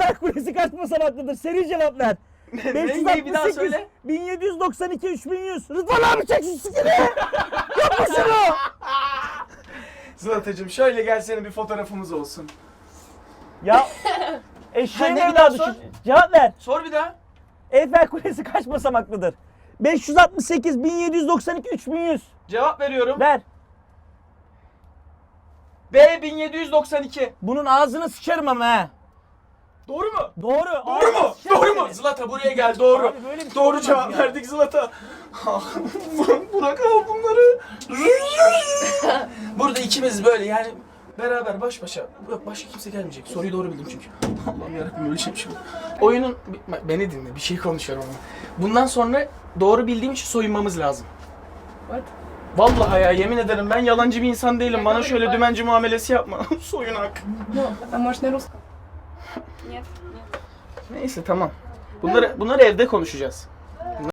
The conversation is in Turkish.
Eyfel Kulesi kaç basamaklıdır? Seri cevap ver. ne, ne, bir daha söyle. 1792 3100. Rıdvan abi çek şu sikini. Yapma şunu. Zılatacığım şöyle gelsene bir fotoğrafımız olsun. Ya eşeğin Ha, ne bir daha evladı sor? şu- Cevap ver. Sor bir daha. Eyfel Kulesi kaç basamaklıdır? 568 1792 3100. Cevap veriyorum. Ver. B 1792. Bunun ağzını sıçarım ama he. Doğru mu? Doğru. Doğru Abi, mu? şey Doğru mu? söyle. Zlata buraya gel doğru. Abi böyle bir şey doğru cevap ya. verdik Zlata. Burak al bunları. Burada ikimiz böyle yani beraber baş başa. Yok başka kimse gelmeyecek. Soruyu doğru bildim çünkü. Allah'ım yarabbim öyle şey şimdi. Şey Oyunun... Beni dinle bir şey konuşuyorum ama. Bundan sonra doğru bildiğim için soyunmamız lazım. What? Vallahi ya yemin ederim ben yalancı bir insan değilim. Bana şöyle dümenci muamelesi yapma. Soyunak. No, a možná Rusko. Neyse tamam. Bunları bunları evde konuşacağız.